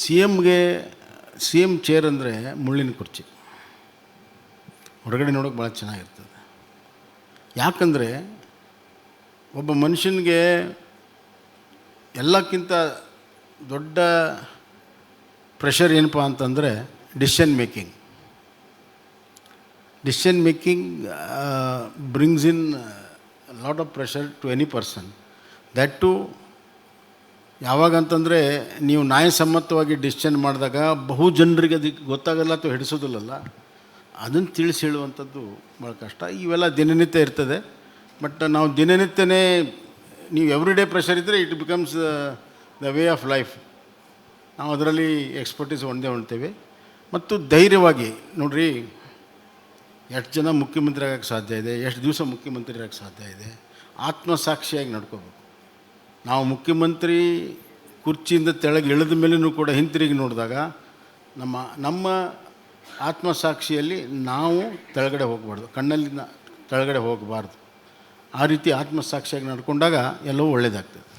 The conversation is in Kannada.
ಸಿ ಎಮ್ಗೆ ಸಿ ಎಂ ಚೇರ್ ಅಂದರೆ ಮುಳ್ಳಿನ ಕುರ್ಚಿ. ಹೊರಗಡೆ ನೋಡೋಕೆ ಭಾಳ ಚೆನ್ನಾಗಿರ್ತದೆ. ಯಾಕಂದರೆ ಒಬ್ಬ ಮನುಷ್ಯನಿಗೆ ಎಲ್ಲಕ್ಕಿಂತ ದೊಡ್ಡ ಪ್ರೆಷರ್ ಏನಪ್ಪ ಅಂತಂದರೆ decision making decision making brings in lot of pressure to any person that to ಯಾವಾಗ ಅಂತಂದರೆ ನೀವು ನ್ಯಾಯಸಮ್ಮತವಾಗಿ ಡಿಸಿಷನ್ ಮಾಡಿದಾಗ ಬಹು ಜನರಿಗೆ ಅದಕ್ಕೆ ಗೊತ್ತಾಗಲ್ಲ ಅಥವಾ ಹಿಡಿಸೋದಿಲ್ಲಲ್ಲ? ಅದನ್ನು ತಿಳಿಸಿ ಹೇಳುವಂಥದ್ದು ಭಾಳ ಕಷ್ಟ. ಇವೆಲ್ಲ ದಿನನಿತ್ಯ ಇರ್ತದೆ. ಬಟ್ ನಾವು ದಿನನಿತ್ಯನೇ ನೀವು ಎವ್ರಿ ಡೇ ಪ್ರೆಷರ್ ಇದ್ದರೆ it becomes the way of life ನಾವು ಅದರಲ್ಲಿ ಎಕ್ಸ್ಪರ್ಟೀಸ್ ಹೊಂದೇ ಹೊಣ್ತೇವೆ ಮತ್ತು ಧೈರ್ಯವಾಗಿ, ನೋಡ್ರಿ, ಎಷ್ಟು ಜನ ಮುಖ್ಯಮಂತ್ರಿ ಆಗೋಕ್ಕೆ ಸಾಧ್ಯ ಇದೆ? ಎಷ್ಟು ದಿವಸ ಮುಖ್ಯಮಂತ್ರಿ ಆಗೋಕ್ಕೆ ಸಾಧ್ಯ ಇದೆ? ಆತ್ಮಸಾಕ್ಷಿಯಾಗಿ ನಡ್ಕೋಬೇಕು. ನಾವು ಮುಖ್ಯಮಂತ್ರಿ ಕುರ್ಚಿಯಿಂದ ತೆಳಗೆ ಇಳಿದ ಮೇಲೂ ಕೂಡ ಹಿಂತಿರುಗಿ ನೋಡಿದಾಗ ನಮ್ಮ ನಮ್ಮ ಆತ್ಮಸಾಕ್ಷಿಯಲ್ಲಿ ನಾವು ತೆಳಗಡೆ ಹೋಗಬಾರ್ದು ಕಣ್ಣಲ್ಲಿ ತೆಳಗಡೆ ಹೋಗಬಾರ್ದು. ಆ ರೀತಿ ಆತ್ಮಸಾಕ್ಷಿಯಾಗಿ ನಡ್ಕೊಂಡಾಗ ಎಲ್ಲವೂ ಒಳ್ಳೆಯದಾಗ್ತದೆ